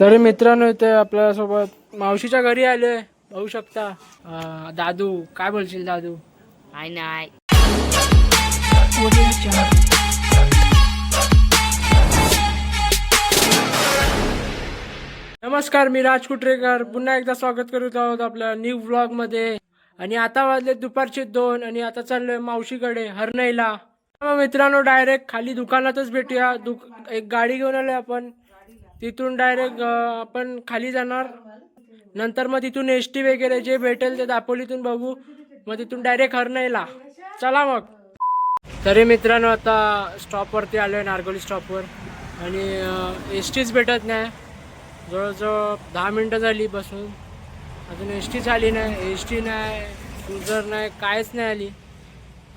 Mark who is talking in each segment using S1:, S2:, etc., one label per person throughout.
S1: तरी मित्रांनो इथे आपल्यासोबत मावशीच्या घरी आले पाहू शकता. अं, दादू काय बोलशील दादू?
S2: नाही नाही.
S1: नमस्कार मी राज कुटरेकर. पुन्हा एकदा स्वागत करत आहोत आपल्या न्यू व्लॉगमध्ये. आणि आता वाजले दुपारचे दोन आणि आता चाललोय मावशीकडे हरणाईला मग मित्रांनो डायरेक्ट खाली दुकानातच भेटूया. दुक एक गाडी घेऊन आलोय आपण. तिथून डायरेक्ट आपण खाली जाणार. नंतर मग तिथून एस टी वगैरे जे भेटेल ते दापोलीतून बघू. मग तिथून डायरेक्ट हरणाईला. चला मग. तरी मित्रांनो आता स्टॉपवरती आलो आहे नारगोली स्टॉपवर आणि एस टीच भेटत नाही. जवळजवळ दहा मिनटं झाली बसून. अजून एस टीच आली नाही. एस टी नाही क्रुझर नाही कायच नाही आली.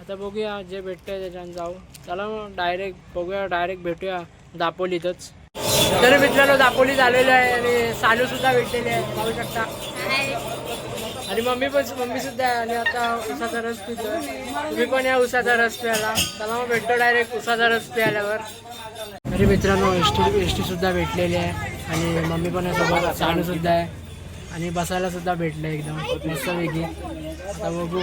S1: आता बघूया जे भेटतंय त्याच्यानं जाऊ. चला मग डायरेक्ट बघूया डायरेक्ट भेटूया दापोलीतच. तर मित्रांनो दापोली झालेलं आहे आणि सानू सुद्धा भेटलेले आहे पाहू शकता. आणि मम्मी पण मम्मी सुद्धा आहे आणि आता उसाचा रस पितो तुम्ही पण या उसाचा रस प्यायला. त्याला मग भेटतो डायरेक्ट उसाचा रस प्यायल्यावर. तरी मित्रांनो एस टी एस टी सुद्धा भेटलेली आहे. आणि मम्मी पण आहे सोबत सानू सुद्धा आहे. आणि बसायला सुद्धा भेटलं एकदम मस्तपैकी. आता बघू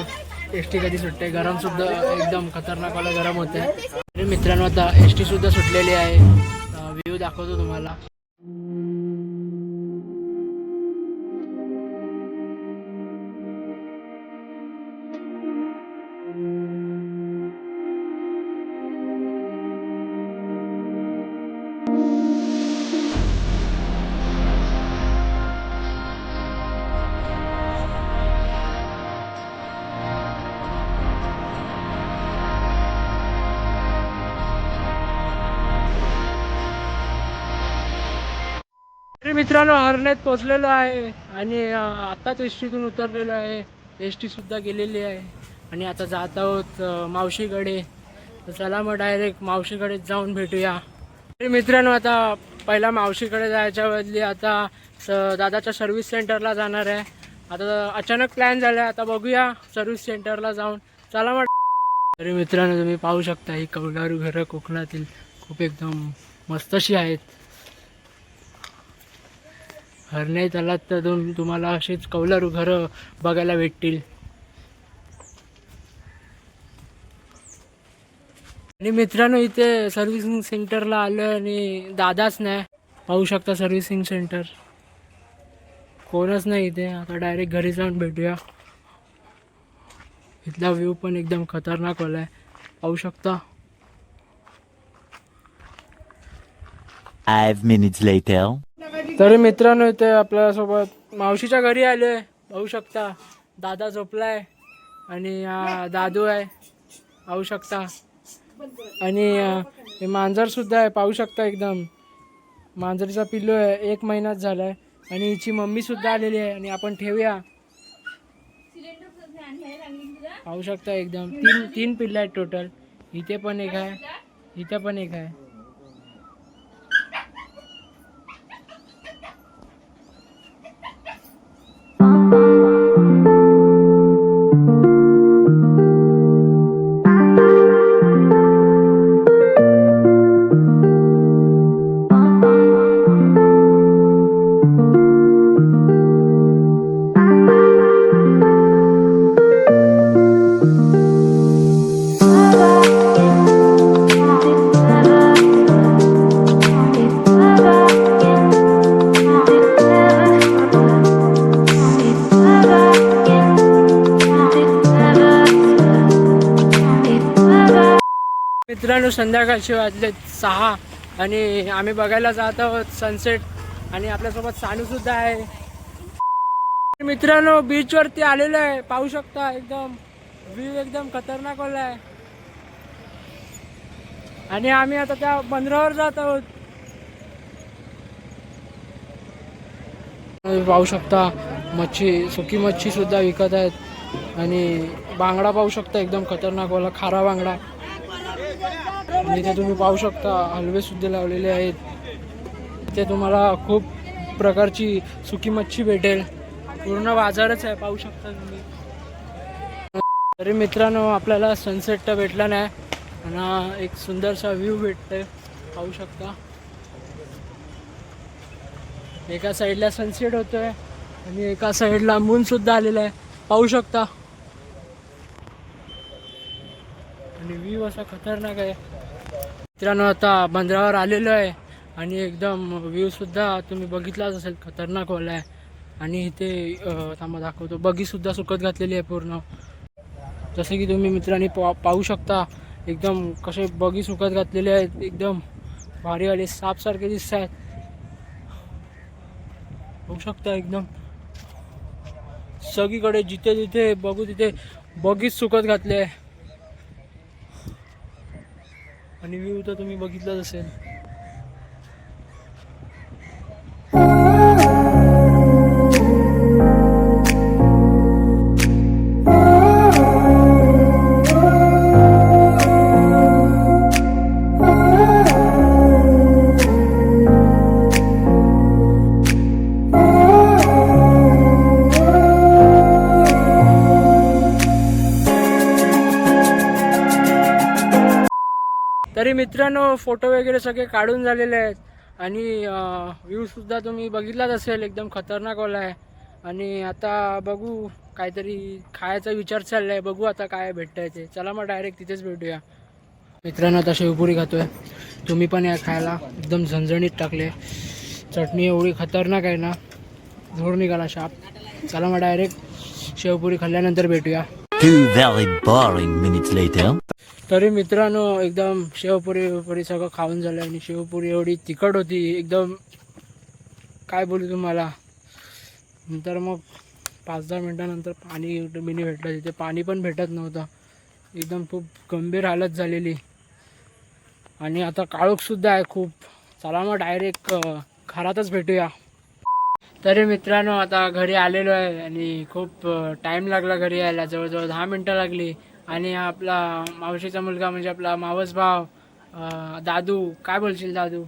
S1: एस टी कधी सुटते. गरम सुद्धा एकदम खतरनाक वाला गरम होते तरी मित्रांनो आता एस टी सुद्धा सुटलेली आहे. व्ह्यू दाखवतो तुम्हाला. मित्रांनो हरण्यात पोचलेलो आहे आणि आत्ताच एस टीतून उतरलेलो आहे. एस टी सुद्धा गेलेली आहे. आणि आता जात आहोत मावशीकडे. तर चला मग डायरेक्ट मावशीकडेच जाऊन भेटूया. तरी मित्रांनो आता पहिला मावशीकडे जायच्या बदली आता स- दादाच्या सर्व्हिस सेंटरला जाणार आहे. आता अचानक प्लॅन झाला आहे आता बघूया सर्व्हिस सेंटरला जाऊन. चला मग. तरी मित्रांनो तुम्ही पाहू शकता ही कौलारू घरं कोकणातील खूप एकदम मस्तशी आहेत. हरणे आलात तर तुम तुम्हाला अशीच कौलर घरं बघायला भेटतील. आणि मित्रांनो इथे सर्व्हिसिंग सेंटरला आलो आणि दादाच नाही. पाहू शकता सर्व्हिसिंग सेंटर. कोणच नाही इथे. आता डायरेक्ट घरी जाऊन भेटूया. इथला व्ह्यू पण एकदम खतरनाक वाला आहे. पाहू शकता.
S3: Five minutes later.
S1: तरी मित्रांनो इथे आपल्यासोबत मावशीच्या घरी आले पाहू शकता दादा झोपलाय आणि दादू आहे. पाहू शकता. आणि मांजरसुद्धा मांजर सुद्धा आहे पाहू शकता एकदम. मांजरीचा पिल्लू आहे एक महिनाच झालाय. आणि हिची मम्मी सुद्धा आलेली आहे आणि आपण ठेवूया. पाहू शकता एकदम. तीन तीन पिल्लं आहेत टोटल इथे पण एक आहे. इथे पण एक आहे. मित्रांनो संध्याकाळचे वाजले सहा आणि आम्ही बघायला जात आहोत सनसेट आणि आपल्यासोबत सानू सुद्धा आहे. मित्रांनो बीच वरती आलेलो आहे. पाहू शकता एकदम व्ह्यू एकदम खतरनाक वाला आहे. आणि आम्ही आता त्या बंदरावर जात आहोत. पाहू शकता मच्छी सुकी मच्छी सुद्धा विकत आहेत. आणि बांगडा पाहू शकता एकदम खतरनाक वाला खारा बांगडा. आणि इथे तुम्ही पाहू शकता हलवे सुद्धा लावलेले आहेत. इथे तुम्हाला खूप प्रकारची सुकी मच्छी भेटेल. पूर्ण बाजारच आहे पाहू शकता तुम्ही. तरी मित्रांनो आपल्याला सनसेट तर भेटला नाही आणि एक सुंदरसा व्ह्यू भेटतोय पाहू शकता. एका साईडला सनसेट होतोय आणि एका साईडला मून सुद्धा आलेला आहे पाहू शकता. आणि व्ह्यू असा खतरनाक आहे. मित्रांनो आता बंदरावर आलेलो आहे आणि एकदम व्ह्यूसुद्धा तुम्ही बघितलाच असेल खतरनाक वाला आहे. आणि इथे थांबा दाखवतो. बगीसुद्धा सुकत घातलेली आहे पूर्ण. जसे की तुम्ही मित्रांनी पा पाहू शकता एकदम कसे बगी सुकत घातलेले आहेत. एकदम भारीवाले सापसारखे दिसत आहेत होऊ शकता एकदम सगळीकडे जिथे जिथे बघू तिथे बगीच सुकत घातले आहे. आणि व्ह्यू तर तुम्ही बघितलाच असेल. मित्रांनो फोटो वगैरे सगळे काढून झालेले आहेत. आणि व्ह्यूसुद्धा तुम्ही बघितलाच असेल एकदम खतरनाक वाला आहे. आणि आता बघू काहीतरी खायचा विचार चाललाय. बघू आता काय भेटतंय ते. चला मग डायरेक्ट तिथेच भेटूया. मित्रांनो आता शेवपुरी खातोय. तुम्ही पण या खायला. एकदम झणझणीत टाकले. चटणी एवढी खतरनाक आहे ना. धूर निघाला शाप. चला मग डायरेक्ट शेवपुरी खाल्ल्यानंतर भेटूया. तरी मित्रांनो एकदम शेवपुरी वेवपुरी सगळं खाऊन झालं आणि शेवपुरी एवढी तिखट होती. एकदम काय बोलू तुम्हाला? नंतर मग पाच दहा मिनटानंतर पाणी मिनी भेटलं. तिथे पाणी पण भेटत नव्हतं. एकदम खूप गंभीर हालत झालेली. आणि आता काळोखसुद्धा आहे खूप. चला मग डायरेक्ट घरातच भेटूया. तरी मित्रांनो आता घरी आलेलो आहे आणि खूप टाईम लागला घरी यायला. जवळजवळ दहा मिनटं लागली. आणि आपला मावशीचा मुलगा म्हणजे आपला मावस भाव दादू. काय बोलशील दादू?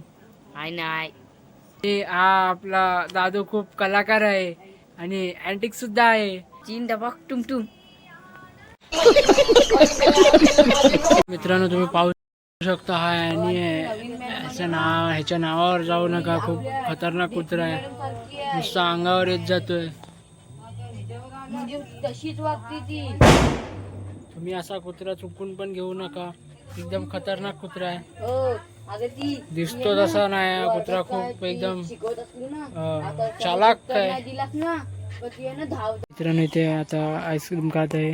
S3: आहे नाही
S1: आणि हा आपला दादू खूप कलाकार आहे आणि अँटिक सुद्धा आहे.
S3: चीन डबाक टुम टुम.
S1: मित्रांनो तुम्ही पाहू शकता हा आणि ह्याचं नाव ह्याच्या नावावर जाऊ नका. खूप खतरनाक कुत्रा आहे. नुसता अंगावर येत जातोय.
S3: म्हणजे तशीच वागते ती.
S1: तुम्ही असा कुत्रा चुकून पण घेऊ नका. एकदम खतरनाक कुत्रा आहे.
S3: हो
S1: दिसतो तसा नाही हा कुत्रा खूप एकदम अं,
S3: आता
S1: चालाक आहे
S3: दिलास ना तर ती आहे ना धाव
S1: मित्रांनो इथे आता आईस्क्रीम खात आहे.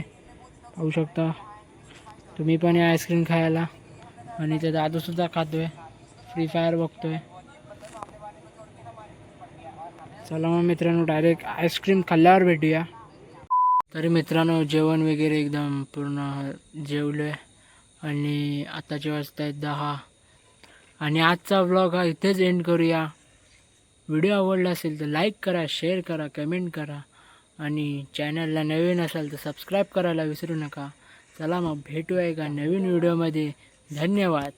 S1: पाहू शकता. तुम्ही पण या आईस्क्रीम खायला. आणि ते दादू सुद्धा खातोय. फ्री फायर बघतोय. चला मग मित्रांनो डायरेक्ट आईस्क्रीम खाल्ल्यावर भेटूया. तरी मित्रांनो जेवण वगैरे एकदम पूर्ण जेवलोय. आणि आताचे वाजता आहेत दहा. आणि आजचा ब्लॉग हा इथेच एंड करूया. व्हिडिओ आवडला असेल तर लाईक करा शेअर करा कमेंट करा. आणि चॅनलला नवीन असाल तर सबस्क्राईब करायला विसरू नका. चला मग भेटूया एका नवीन व्हिडिओमध्ये धन्यवाद.